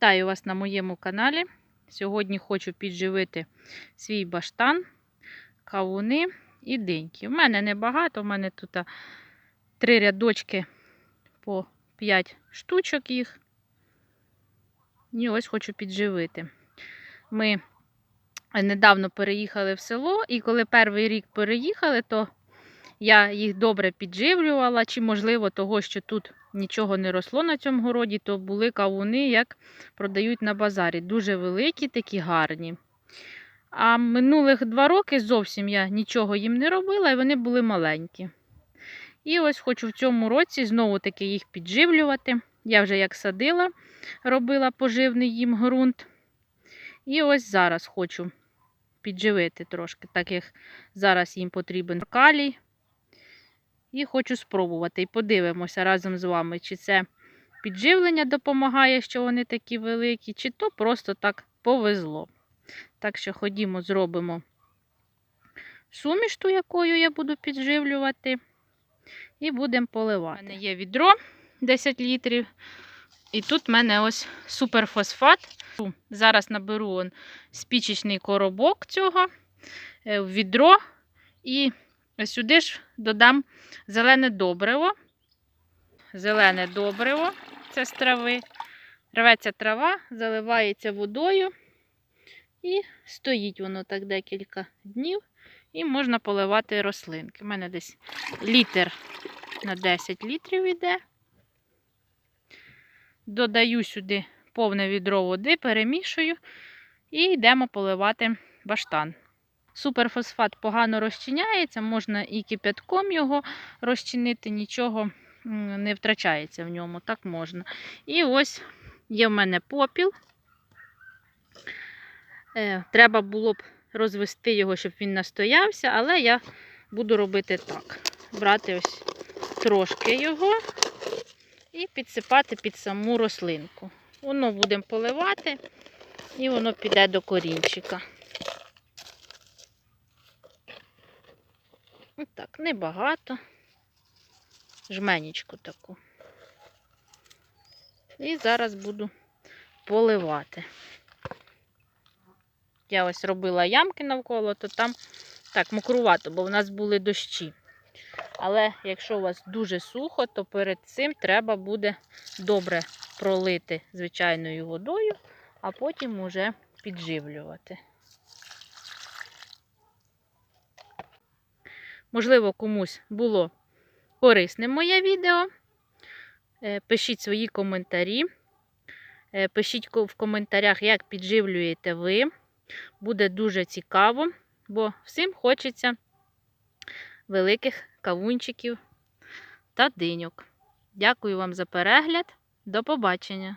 Вітаю вас на моєму каналі. Сьогодні хочу підживити свій баштан, кавуни і диньки. У мене небагато, у мене тут три рядочки по 5 штучок їх. І ось хочу підживити. Ми недавно переїхали в село, і коли перший рік переїхали, то я їх добре підживлювала, чи, можливо, того, що тут нічого не росло на цьому городі, то були кавуни, як продають на базарі. Дуже великі, такі гарні. А минулих два роки зовсім я нічого їм не робила, і вони були маленькі. І ось хочу в цьому році знову-таки їх підживлювати. Я вже як садила, робила поживний їм ґрунт. І ось зараз хочу підживити трошки, так як зараз їм потрібен калій. І хочу спробувати. І подивимося разом з вами, чи це підживлення допомагає, що вони такі великі, чи то просто так повезло. Так що ходімо, зробимо суміш, ту, якою я буду підживлювати. І будемо поливати. У мене є відро 10 літрів. І тут в мене ось суперфосфат. Зараз наберу он спічечний коробок цього е, в відро. І сюди ж додам зелене добриво. Зелене добриво це з трави. Рветься трава, заливається водою. І стоїть воно так декілька днів. І можна поливати рослинки. У мене десь літр на 10 літрів йде. Додаю сюди повне відро води, перемішую і йдемо поливати баштан. Суперфосфат погано розчиняється, можна і кипятком його розчинити, нічого не втрачається в ньому, так можна. І ось є в мене попіл. Е, Треба було б розвести його, щоб він настоявся, але я буду робити так. Брати ось трошки його і підсипати під саму рослинку. Воно будемо поливати, і воно піде до корінчика. Так, небагато. Жменічку таку. І зараз буду поливати. Я ось робила ямки навколо, то там так мокрувато, бо в нас були дощі. Але якщо у вас дуже сухо, то перед цим треба буде добре пролити звичайною водою, а потім уже підживлювати. Можливо, комусь було корисне моє відео. Е, Пишіть свої коментарі. Е, Пишіть в коментарях, як підживлюєте ви. Буде дуже цікаво, бо всім хочеться великих кавунчиків та диньок. Дякую вам за перегляд. До побачення!